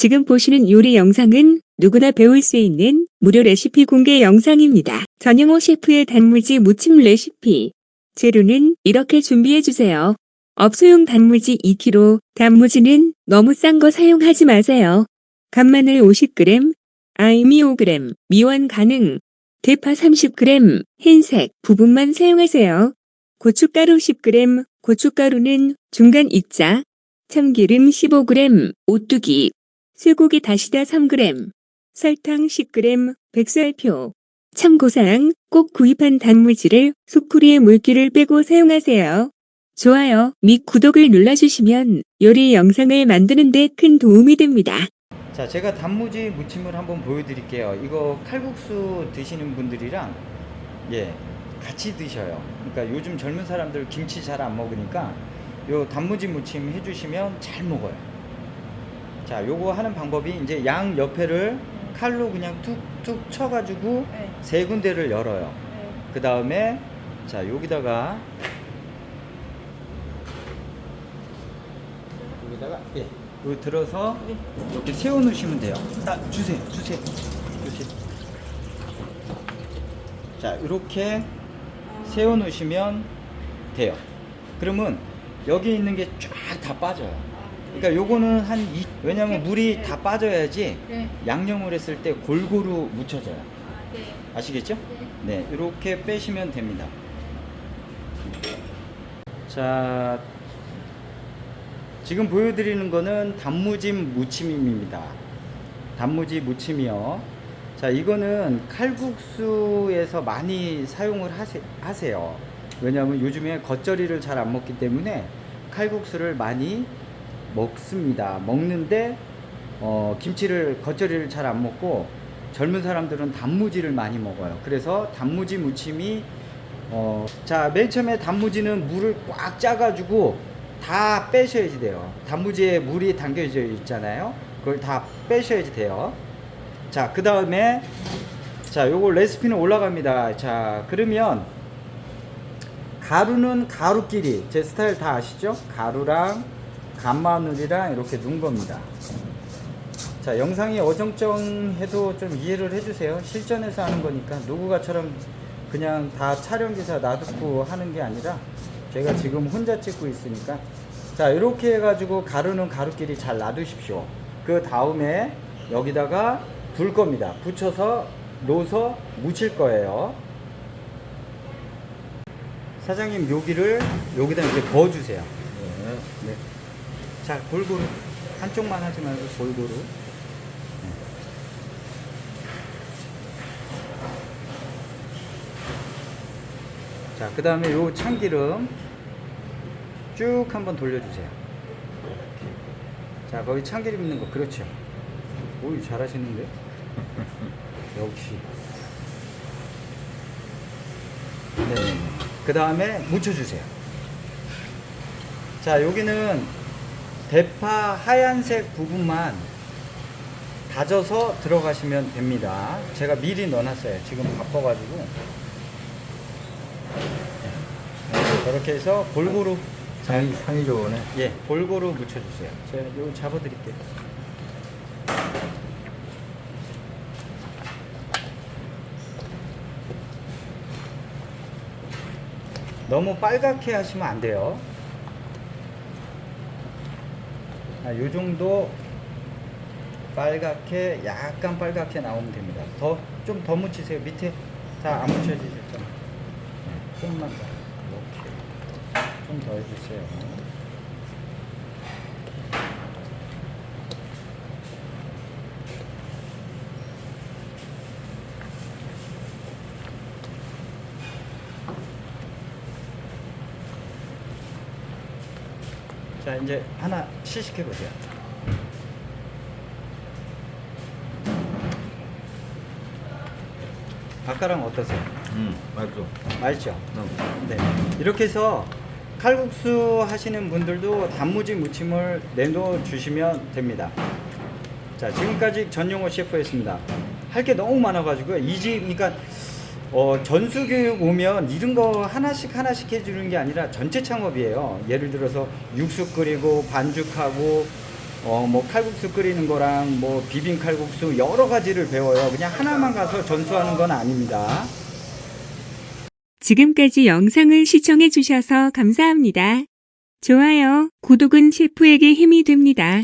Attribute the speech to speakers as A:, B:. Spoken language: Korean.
A: 지금 보시는 요리 영상은 누구나 배울 수 있는 무료 레시피 공개 영상입니다. 전영호 셰프의 단무지 무침 레시피. 재료는 이렇게 준비해 주세요. 업소용 단무지 2kg, 단무지는 너무 싼 거 사용하지 마세요. 간마늘 50g, 아이미 5g, 미원 가능, 대파 30g, 흰색 부분만 사용하세요. 고춧가루 10g, 고춧가루는 중간 입자, 참기름 15g, 오뚜기, 쇠고기 다시다 3g, 설탕 10g, 백설표. 참고사항, 꼭 구입한 단무지를 소쿠리의 물기를 빼고 사용하세요. 좋아요 및 구독을 눌러주시면 요리 영상을 만드는 데 큰 도움이 됩니다.
B: 자, 제가 단무지 무침을 한번 보여드릴게요. 이거 칼국수 드시는 분들이랑 예 같이 드셔요. 그러니까 요즘 젊은 사람들 김치 잘 안 먹으니까 요 단무지 무침 해주시면 잘 먹어요. 자, 요거 하는 방법이 이제 양 옆에를 칼로 그냥 툭툭 쳐가지고
C: 네.
B: 세 군데를 열어요.
C: 네.
B: 그 다음에 자 여기다가 여기다가 예 여기 들어서
C: 네.
B: 이렇게 세워 놓으시면 돼요. 아 주세요, 주세요, 주세요. 자 이렇게 세워 놓으시면 돼요. 그러면 여기 있는 게 쫙 다 빠져요. 그러니까 요거는 한 이, 왜냐면 물이 다 빠져야지
C: 네.
B: 양념을 했을 때 골고루 묻혀져요.
C: 아, 네.
B: 아시겠죠? 네, 이렇게 빼시면 됩니다. 자, 지금 보여드리는 거는 단무짐 무침입니다. 단무지 무침이요. 자, 이거는 칼국수에서 많이 사용을 하세, 하세요. 왜냐하면 요즘에 겉절이를 잘 안 먹기 때문에 칼국수를 많이 먹습니다. 먹는데 어, 김치를 겉절이를 잘 안 먹고 젊은 사람들은 단무지를 많이 먹어요. 그래서 단무지 무침이 어, 자, 맨 처음에 단무지는 물을 꽉 짜가지고 다 빼셔야지 돼요. 단무지에 물이 담겨져 있잖아요. 그걸 다 빼셔야지 돼요. 자, 그 다음에 자, 요거 레시피는 올라갑니다. 자, 그러면 가루는 가루끼리 제 스타일 다 아시죠? 가루랑 간마늘이랑 이렇게 넣은 겁니다. 자, 영상이 어정쩡해도 좀 이해를 해주세요. 실전에서 하는 거니까 누구가처럼 그냥 다 촬영기사 놔두고 하는 게 아니라 제가 지금 혼자 찍고 있으니까 자, 이렇게 해가지고 가루는 가루끼리 잘 놔두십시오. 그 다음에 여기다가 불 겁니다. 붙여서 놓아서 묻힐 거예요. 사장님 여기를 여기다 이제 부어주세요. 네. 자 골고루 한쪽만 하지 말고 골고루. 네. 자, 그 다음에 요 참기름 쭉 한번 돌려주세요. 자, 거기 참기름 있는 거, 그렇죠. 오이 잘하시는데? 역시. 네. 그 다음에 묻혀주세요. 자, 여기는 대파 하얀색 부분만 다져서 들어가시면 됩니다. 제가 미리 넣어놨어요. 지금 바빠가지고. 네. 저렇게 해서 골고루,
D: 상이, 상이 좋으네.
B: 예, 골고루 묻혀주세요. 제가 이거 잡아드릴게요. 너무 빨갛게 하시면 안 돼요. 아, 요 정도 빨갛게 약간 빨갛게 나오면 됩니다. 더 좀 더 묻히세요. 밑에 다 안 묻혀지셨잖아요. 네, 조금만 더 이렇게 좀 더 해주세요. 자 이제 하나 시식해 보세요. 아까랑 어떠세요?
D: 음, 맛있어.
B: 맛있죠?
D: 음.
B: 네. 이렇게 해서 칼국수 하시는 분들도 단무지 무침을 내놓어 주시면 됩니다. 자, 지금까지 전용호 셰프였습니다. 할 게 너무 많아가지고요. 이 집, 그러니까, 어, 전수교육 오면 이런 거 하나씩 하나씩 해주는 게 아니라 전체 창업이에요. 예를 들어서 육수 끓이고 반죽하고 어, 뭐 칼국수 끓이는 거랑 뭐 비빔 칼국수 여러 가지를 배워요. 그냥 하나만 가서 전수하는 건 아닙니다.
A: 지금까지 영상을 시청해 주셔서 감사합니다. 좋아요, 구독은 셰프에게 힘이 됩니다.